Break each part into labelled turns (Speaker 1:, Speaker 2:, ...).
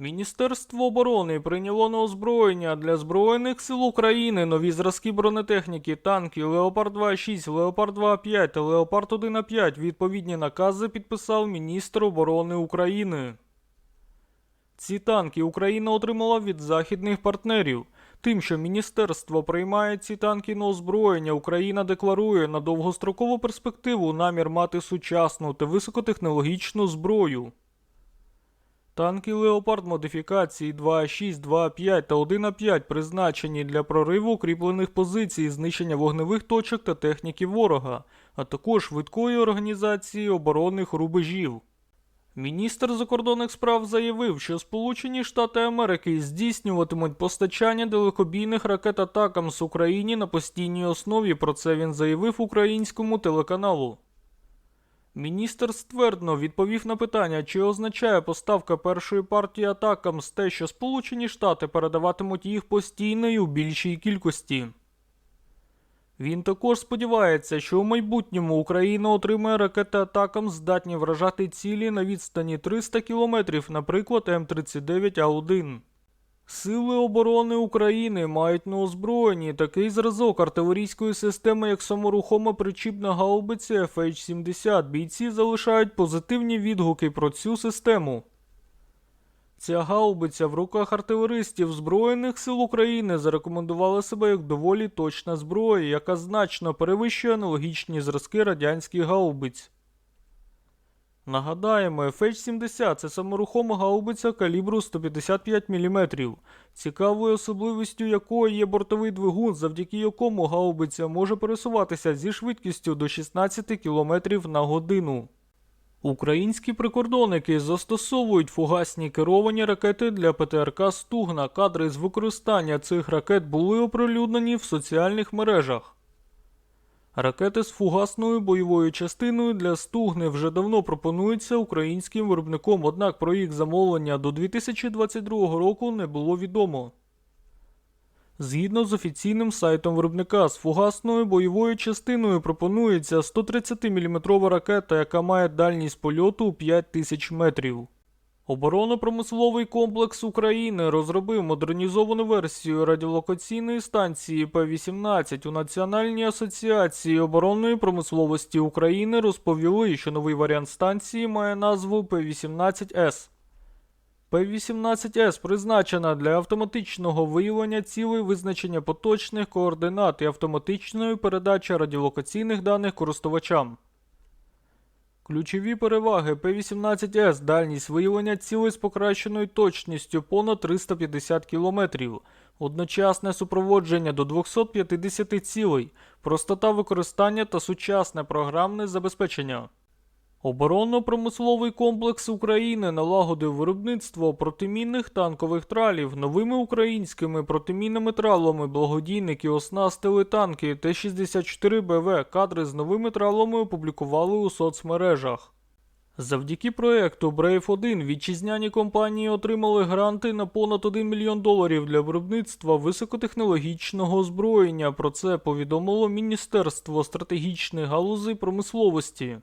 Speaker 1: Міністерство оборони прийняло на озброєння для Збройних сил України нові зразки бронетехніки, танки Леопард 2.6, Леопард 2.5 та Леопард 1.5. Відповідні накази підписав міністр оборони України. Ці танки Україна отримала від західних партнерів. Тим, що міністерство приймає ці танки на озброєння, Україна декларує на довгострокову перспективу намір мати сучасну та високотехнологічну зброю. Танки Леопард модифікації 2.6, 2.5 та 1.5 призначені для прориву укріплених позицій, знищення вогневих точок та техніки ворога, а також швидкої організації оборонних рубежів. Міністр закордонних справ заявив, що Сполучені Штати Америки здійснюватимуть постачання далекобійних ракет атакам з Україні на постійній основі. Про це він заявив українському телеканалу. Міністр ствердно відповів на питання, чи означає поставка першої партії атакам з те, що Сполучені Штати передаватимуть їх постійно і у більшій кількості. Він також сподівається, що у майбутньому Україна отримає ракети атакам, здатні вражати цілі на відстані 300 км, наприклад, М39А1. Сили оборони України мають на озброєнні такий зразок артилерійської системи, як саморухома причіпна гаубиця FH-70. Бійці залишають позитивні відгуки про цю систему. Ця гаубиця в руках артилеристів Збройних сил України зарекомендувала себе як доволі точна зброя, яка значно перевищує аналогічні зразки радянських гаубиць. Нагадаємо, FH-70 це саморухома гаубиця калібру 155 мм, цікавою особливістю якої є бортовий двигун, завдяки якому гаубиця може пересуватися зі швидкістю до 16 км на годину. Українські прикордонники застосовують фугасні керовані ракети для ПТРК Стугна. Кадри з використання цих ракет були оприлюднені в соціальних мережах. Ракети з фугасною бойовою частиною для Стугни вже давно пропонуються українським виробником, однак про їх замовлення до 2022 року не було відомо. Згідно з офіційним сайтом виробника, з фугасною бойовою частиною пропонується 130-мм ракета, яка має дальність польоту у 5000 метрів. Оборонно-промисловий комплекс України розробив модернізовану версію радіолокаційної станції П-18 у Національній асоціації оборонної промисловості України розповіли, що новий варіант станції має назву П-18С. П-18С призначена для автоматичного виявлення цілей визначення поточних координат і автоматичної передачі радіолокаційних даних користувачам. Ключові переваги П-18С дальність виявлення цілей з покращеною точністю понад 350 км, одночасне супроводження до 250 цілей, простота використання та сучасне програмне забезпечення. Оборонно-промисловий комплекс України налагодив виробництво протимінних танкових тралів новими українськими протимінними тралами. Благодійники оснастили танки Т-64БВ. Кадри з новими тралами опублікували у соцмережах. Завдяки проекту Brave 1 вітчизняні компанії отримали гранти на понад 1 мільйон доларів для виробництва високотехнологічного озброєння. Про це повідомило Міністерство стратегічних галузей промисловості.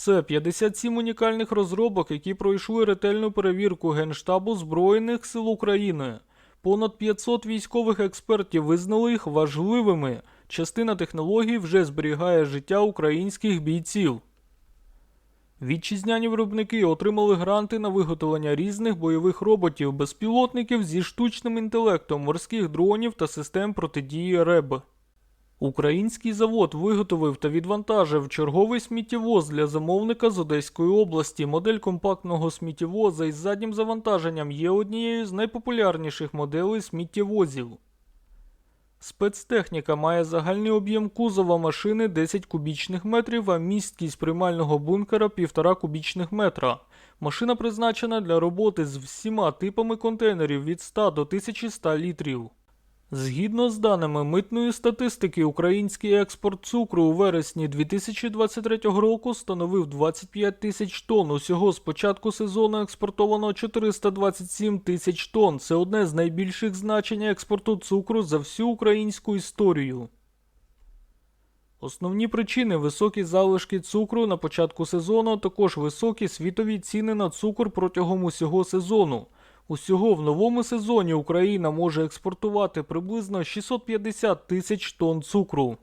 Speaker 1: Це 57 унікальних розробок, які пройшли ретельну перевірку Генштабу Збройних сил України. Понад 500 військових експертів визнали їх важливими. Частина технологій вже зберігає життя українських бійців. Вітчизняні виробники отримали гранти на виготовлення різних бойових роботів, безпілотників зі штучним інтелектом, морських дронів та систем протидії РЕБ. Український завод виготовив та відвантажив черговий сміттєвоз для замовника з Одеської області. Модель компактного сміттєвоза із заднім завантаженням є однією з найпопулярніших моделей сміттєвозів. Спецтехніка має загальний об'єм кузова машини 10 кубічних метрів, а місткість приймального бункера 1,5 кубічних метра. Машина призначена для роботи з всіма типами контейнерів від 100 до 1100 літрів. Згідно з даними митної статистики, український експорт цукру у вересні 2023 року становив 25 тисяч тонн. Усього з початку сезону експортовано 427 тисяч тонн. Це одне з найбільших значень експорту цукру за всю українську історію. Основні причини високі залишки цукру на початку сезону, також високі світові ціни на цукор протягом усього сезону. Усього в новому сезоні Україна може експортувати приблизно 650 тисяч тонн цукру.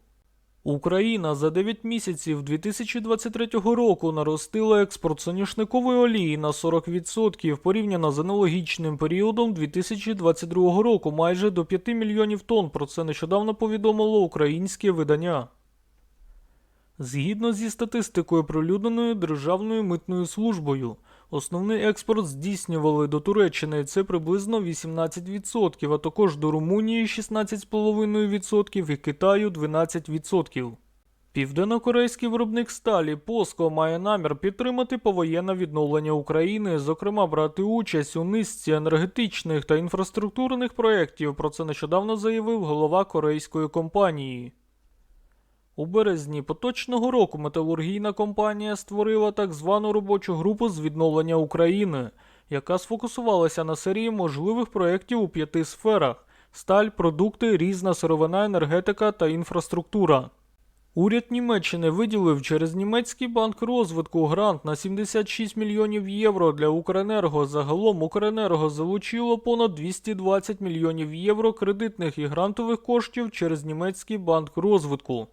Speaker 1: Україна за 9 місяців 2023 року наростила експорт соняшникової олії на 40% порівняно з аналогічним періодом 2022 року майже до 5 мільйонів тонн. Про це нещодавно повідомило українське видання. Згідно зі статистикою, пролюдненою Державною митною службою, основний експорт здійснювали до Туреччини це приблизно 18%, а також до Румунії 16,5% і Китаю 12%. Південно-корейський виробник сталі POSCO має намір підтримати повоєнне відновлення України, зокрема брати участь у низці енергетичних та інфраструктурних проєктів. Про це нещодавно заявив голова корейської компанії. У березні поточного року металургійна компанія створила так звану робочу групу з відновлення України, яка сфокусувалася на серії можливих проєктів у п'яти сферах: сталь, продукти, різна сировина, енергетика та інфраструктура. Уряд Німеччини виділив через німецький банк розвитку грант на 76 мільйонів євро для Укренерго. Загалом Укренерго залучило понад 220 мільйонів євро кредитних і грантових коштів через німецький банк розвитку.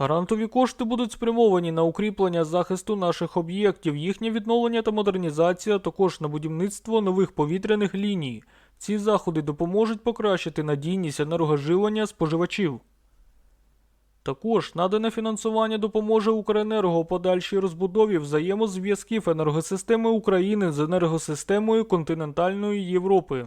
Speaker 1: Грантові кошти будуть спрямовані на укріплення захисту наших об'єктів, їхнє відновлення та модернізація, також на будівництво нових повітряних ліній. Ці заходи допоможуть покращити надійність енергоживлення споживачів. Також надане фінансування допоможе Укренерго подальшій розбудові взаємозв'язків енергосистеми України з енергосистемою континентальної Європи.